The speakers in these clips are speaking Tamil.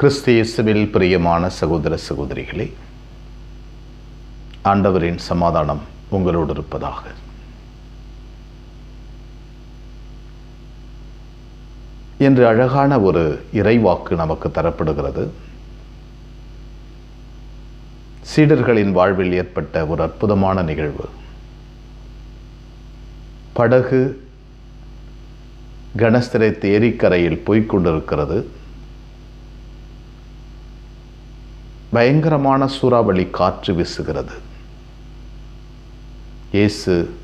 கிறிஸ்தியேசுவில் பிரியமான சகோதர சகோதரிகளே ஆண்டவரின் சமாதானம் உங்களோடு இருப்பதாக. என்று அழகான ஒரு இறைவாக்கு நமக்கு தரப்படுகிறது. சீடர்களின் வாழ்வில் ஏற்பட்ட ஒரு அற்புதமான நிகழ்வு. படகு கணஸ்திரைத்து ஏரிக்கரையில் போய்க் கொண்டிருக்கிறது. பயங்கரமான சூறாவளி காற்று வீசுகிறது. இயேசு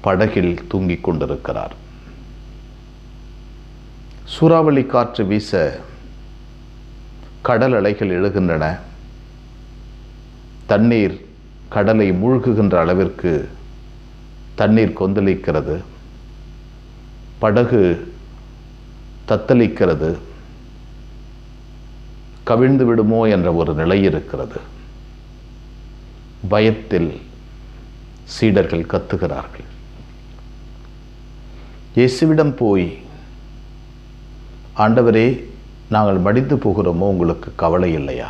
படகில் தூங்கிக் கொண்டிருக்கிறார். சூறாவளி காற்று வீச கடல் அலைகள் எழுகின்றன. தண்ணீர் கடலை மூழ்குகின்ற அளவிற்கு தண்ணீர் கொந்தளிக்கிறது. படகு தத்தளிக்கிறது. கவிழ்ந்து விடுமோ என்ற ஒரு நிலை இருக்கிறது. பயத்தில் சீடர்கள் கத்துகிறார்கள். இயேசுவிடம் போய் ஆண்டவரே நாங்கள் மடிந்து போகிறோமோ? உங்களுக்கு கவலை இல்லையா?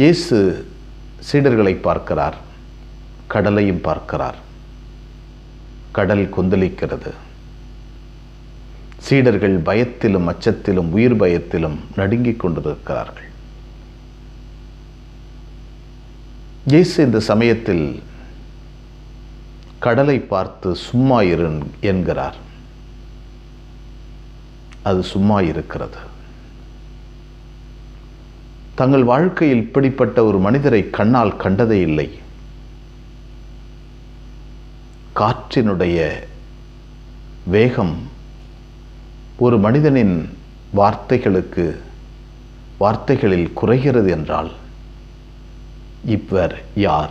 இயேசு சீடர்களை பார்க்கிறார் கடலையும் பார்க்கிறார். கடல் கொந்தளிக்கிறது. சீடர்கள் பயத்திலும் அச்சத்திலும் உயிர் பயத்திலும் நடுங்கிக் கொண்டிருக்கிறார்கள். இயேசு இந்த சமயத்தில் கடலை பார்த்து சும்மா இரு என்கிறார். அது சும்மா இருக்கிறது. தங்கள் வாழ்க்கையில் இப்படிப்பட்ட ஒரு மனிதரை கண்ணால் கண்டதே இல்லை. காற்றினுடைய வேகம் ஒரு மனிதனின் வார்த்தைகளுக்கு வார்த்தைகளில் குறைகிறது என்றால் இவர் யார்?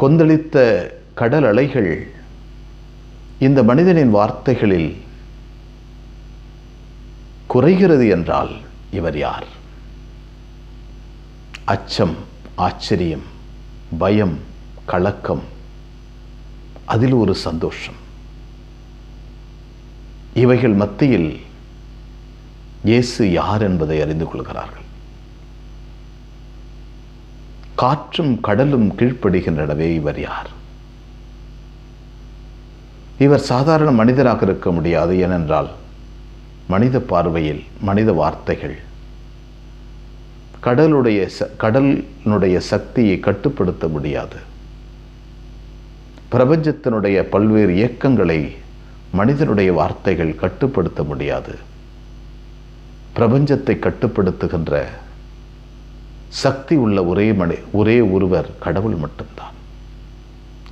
கொந்தளித்த கடல் அலைகள் இந்த மனிதனின் வார்த்தைகளில் குறைகிறது என்றால் இவர் யார்? அச்சம் ஆச்சரியம் பயம் கலக்கம் அதில் ஒரு சந்தோஷம். இவைகள் மத்தியில் இயேசு யார் என்பதை அறிந்து கொள்கிறார்கள். காற்றும் கடலும் கீழ்ப்படுகின்றனவே இவர் யார்? இவர் சாதாரண மனிதராக இருக்க முடியாது ஏனென்றால் மனித பார்வையில் மனித வார்த்தைகள் கடலுடைய கடலினுடைய சக்தியை கட்டுப்படுத்த முடியாது. பிரபஞ்சத்தினுடைய பல்வேறு இயக்கங்களை மனிதனுடைய வார்த்தைகள் கட்டுப்படுத்த முடியாது. பிரபஞ்சத்தை கட்டுப்படுத்துகின்ற சக்தி உள்ள ஒரே மனி ஒரே ஒருவர் கடவுள் மட்டும்தான்.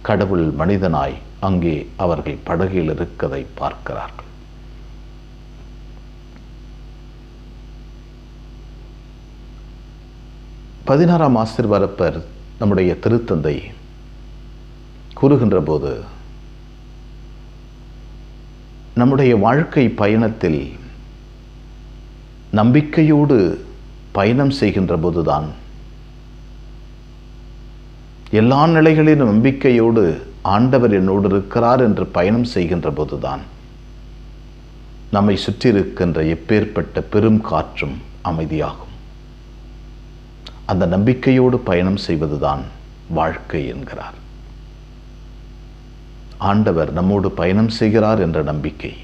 கடவுள் மனிதனாய் அங்கே அவர்கள் படகில் இருக்கதை பார்க்கிறார்கள். பதினாறாம் ஆசிர்வரப்பர் நம்முடைய திருத்தந்தை கூறுகின்ற போது நம்முடைய வாழ்க்கை பயணத்தில் நம்பிக்கையோடு பயணம் செய்கின்ற போதுதான் எல்லா நிலைகளிலும் நம்பிக்கையோடு ஆண்டவர் என்னோடு இருக்கிறார் என்று பயணம் செய்கின்ற போதுதான் நம்மை சுற்றியிருக்கின்ற எப்பேற்பட்ட பெரும் காற்றும் அமைதியாகும். அந்த நம்பிக்கையோடு பயணம் செய்வதுதான் வாழ்க்கை என்கிறார். ஆண்டவர் நம்மோடு பயணம் செய்கிறார் என்ற நம்பிக்கை.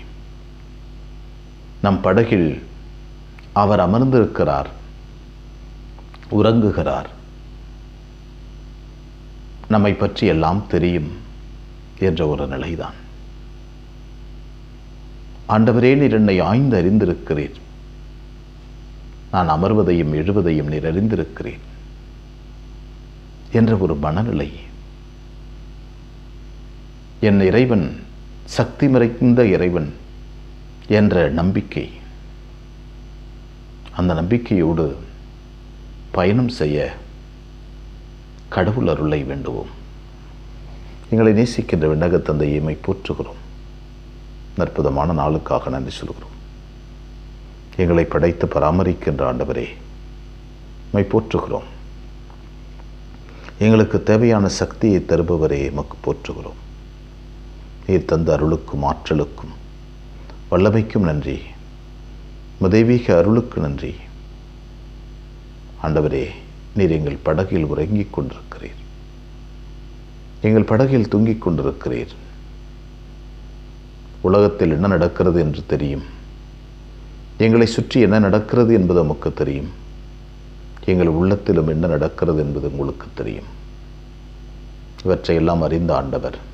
நம் படகில் அவர் அமர்ந்திருக்கிறார் உறங்குகிறார். நம்மை பற்றி எல்லாம் தெரியும் என்ற ஒரு நிலைதான். ஆண்டவரே நீர் என்னை ஆய்ந்து அறிந்திருக்கிறீர். நான் அமர்வதையும் எழுவதையும் நீர் அறிந்திருக்கிறேன் என்ற ஒரு மனநிலை என் இறைவன் சக்தி மறைந்த இறைவன் என்ற நம்பிக்கை. அந்த நம்பிக்கையோடு பயணம் செய்ய கடவுள் அருளை வேண்டுவோம். எங்களை நேசிக்கின்ற விண்ணக தந்தையை போற்றுகிறோம். அற்புதமான நாளுக்காக நன்றி சொல்கிறோம். எங்களை படைத்து பராமரிக்கின்ற ஆண்டவரே மை போற்றுகிறோம். எங்களுக்கு தேவையான சக்தியை தருபவரே எமக்கு போற்றுகிறோம். நீர் தந்த அருளுக்கும் ஆற்றலுக்கும் வல்லமைக்கும் நன்றி. மதைவீக அருளுக்கு நன்றி. ஆண்டவரே நீர் எங்கள் படகில் உறங்கிக் கொண்டிருக்கிறீர். எங்கள் படகில் தூங்கிக் கொண்டிருக்கிறீர். உலகத்தில் என்ன நடக்கிறது என்று தெரியும். எங்களை சுற்றி என்ன நடக்கிறது என்பது நமக்கு தெரியும். எங்கள் உள்ளத்திலும் என்ன நடக்கிறது என்பது உங்களுக்கு தெரியும். இவற்றையெல்லாம் அறிந்த ஆண்டவர்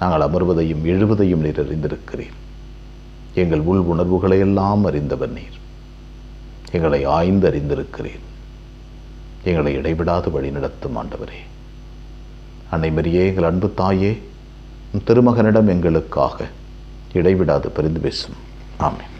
நாங்கள் அமர்வதையும் எழுவதையும் நீர் அறிந்திருக்கிறீர். எங்கள் உள் உணர்வுகளை எல்லாம் அறிந்தவர் நீர். எங்களை ஆய்ந்து அறிந்திருக்கிறீர். எங்களை இடைவிடாது வழி நடத்தும் ஆண்டவரே. அன்னை மரியே எங்கள் அன்பு தாயே திருமகனிடம் எங்களுக்காக இடைவிடாது பரிந்து பேசும். ஆமேன்.